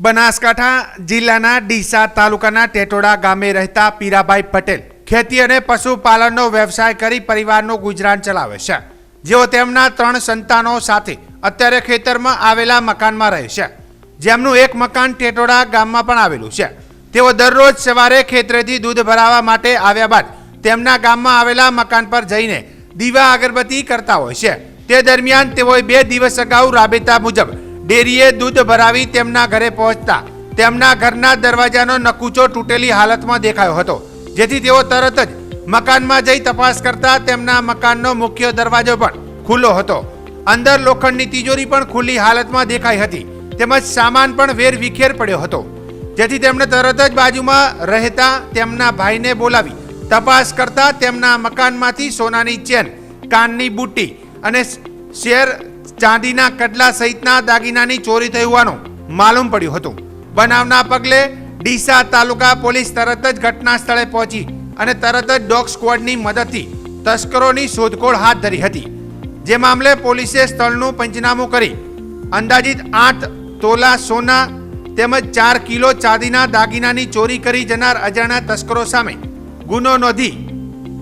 બનાસકાંઠા જિલ્લાના ડીસા તાલુકાના ટેટોડા ગામે રહેતા પીરાભાઈ પટેલ ખેતી અને પશુપાલનનો વ્યવસાય કરી પરિવારનું ગુજરાન ચલાવે છે. જેઓ તેમના ત્રણ સંતાનો સાથે અત્યારે ખેતરમાં આવેલા મકાનમાં રહે છે. જેમનું એક મકાન ટેટોડા ગામમાં પણ આવેલું છે. તેઓ દરરોજ સવારે ખેતરેથી દૂધ ભરાવા માટે આવ્યા બાદ તેમના ગામમાં આવેલા મકાન પર જઈને દીવા અગરબત્તી કરતા હોય છે. તે દરમિયાન તેઓએ બે દિવસ અગાઉ રાબેતા મુજબ ડેરીએ દૂધ ભરાવી તેમના ઘરે પહોંચતા તેમના ઘરના દરવાજાનો નકુચો તૂટેલી હાલતમાં દેખાયો હતો, જેથી તેઓ તરત જ મકાનમાં જઈ તપાસ કરતા તેમના મકાનનો મુખ્ય દરવાજો પણ ખુલ્લો હતો. અંદર લોખંડની તિજોરી પણ ખુલ્લી હાલતમાં દેખાઈ હતી, તેમજ સામાન પણ વેર વિખેર પડ્યો હતો, જેથી તેમણે તરત જ બાજુમાં રહેતા તેમના ભાઈને બોલાવી તપાસ કરતા તેમના મકાનમાંથી સોનાની ચેન, કાનની બુટ્ટી અને શેર ચાંદીના કડલા સહિતના દાગીનાની ચોરી થઈ હોવાનું માલુમ પડ્યું હતું. બનાવના પગલે ડીસા તાલુકા પોલીસ તરત જ ઘટના સ્થળે પહોંચી અને તરત જ ડોગ સ્ક્વોડની મદદથી તસ્કરોની શોધખોળ હાથ ધરી હતી. જે મામલે પોલીસે સ્થળનું પંચનામું કરી અંદાજિત આઠ તોલા સોના તેમજ ચાર કિલો ચાંદીના દાગીનાની ચોરી કરી જનાર અજાણ્યા તસ્કરો સામે ગુનો નોંધી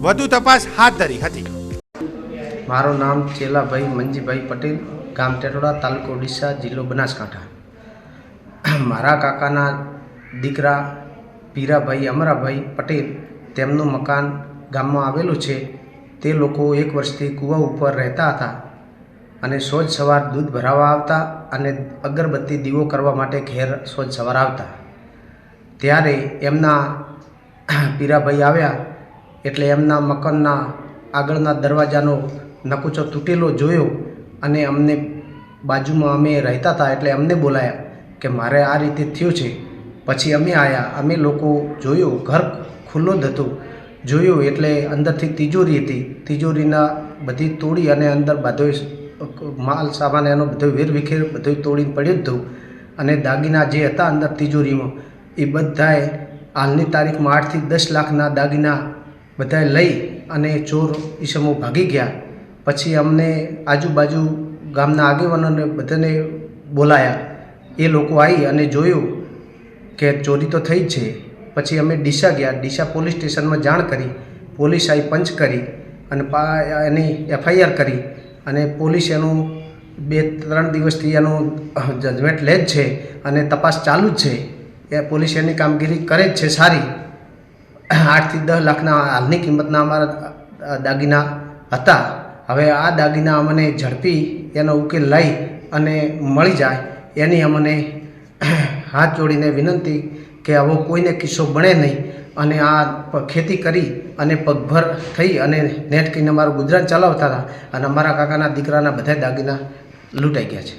વધુ તપાસ હાથ ધરી હતી. મારું નામ ચેલાભાઈ મંજીભાઈ પટેલ, ગામ ટેટોડા, તાલુકો ડીસા જિલ્લો બનાસકાંઠા. મારા કાકાના દીકરા પીરાભાઈ, અમરાભાઈ પટેલ તેમનું મકાન ગામમાં આવેલું છે. તે લોકો એક વર્ષથી કૂવા ઉપર રહેતા હતા અને સોજ સવાર દૂધ ભરાવા આવતા અને અગરબત્તી દીવો કરવા માટે ઘેર સોજ સવાર આવતા. ત્યારે એમના પીરાભાઈ આવ્યા એટલે એમના મકાનના આગળના દરવાજાનો નકુચો તૂટેલો જોયો અને અમને બાજુમાં અમે રહેતા હતા એટલે અમને બોલાયા કે મારે આ રીતે થયું છે. પછી અમે આવ્યા અમે લોકો જોયું, ઘર ખુલ્લો જ હતું. જોયું એટલે અંદરથી તિજોરી હતી. તિજોરીના બધી તોડી અને અંદર બધો માલ, સામાન એનો બધો વેરવિખેર બધો તોડીને પડ્યું હતું. અને દાગીના જે હતા અંદર તિજોરીમાં, એ બધાએ હાલની તારીખમાં આઠથી દસ લાખના દાગીના બધાએ લઈ અને ચોર ઈસમો ભાગી ગયા. પછી અમને આજુબાજુ ગામના આગેવાનોને બધાને બોલાયા. એ લોકો આવી અને જોયું કે ચોરી તો થઈ જ છે. પછી અમે ડીસા ગયા. ડીસા પોલીસ સ્ટેશનમાં જાણ કરી. પોલીસ આવી પંચ કરી અને પા એની એફઆઈઆર કરી અને પોલીસ એનું બે ત્રણ દિવસથી એનું જજમેન્ટ લે જ છે અને તપાસ ચાલુ જ છે. એ પોલીસ એની કામગીરી કરે જ છે સારી. આઠથી દસ લાખના હાલની કિંમતના અમારા દાગીના હતા. હવે આ દાગીના અમને ઝડપી એનો ઉકેલ લઈ અને મળી જાય એની અમને હાથ જોડીને વિનંતી કે આવો કોઈને કિસ્સો બને નહીં અને આ ખેતી કરી અને પગભર થઈ અને નેટ કહીને અમારું ગુજરાન ચલાવતા હતા અને અમારા કાકાના દીકરાના બધા દાગીના લૂંટાઈ ગયા છે.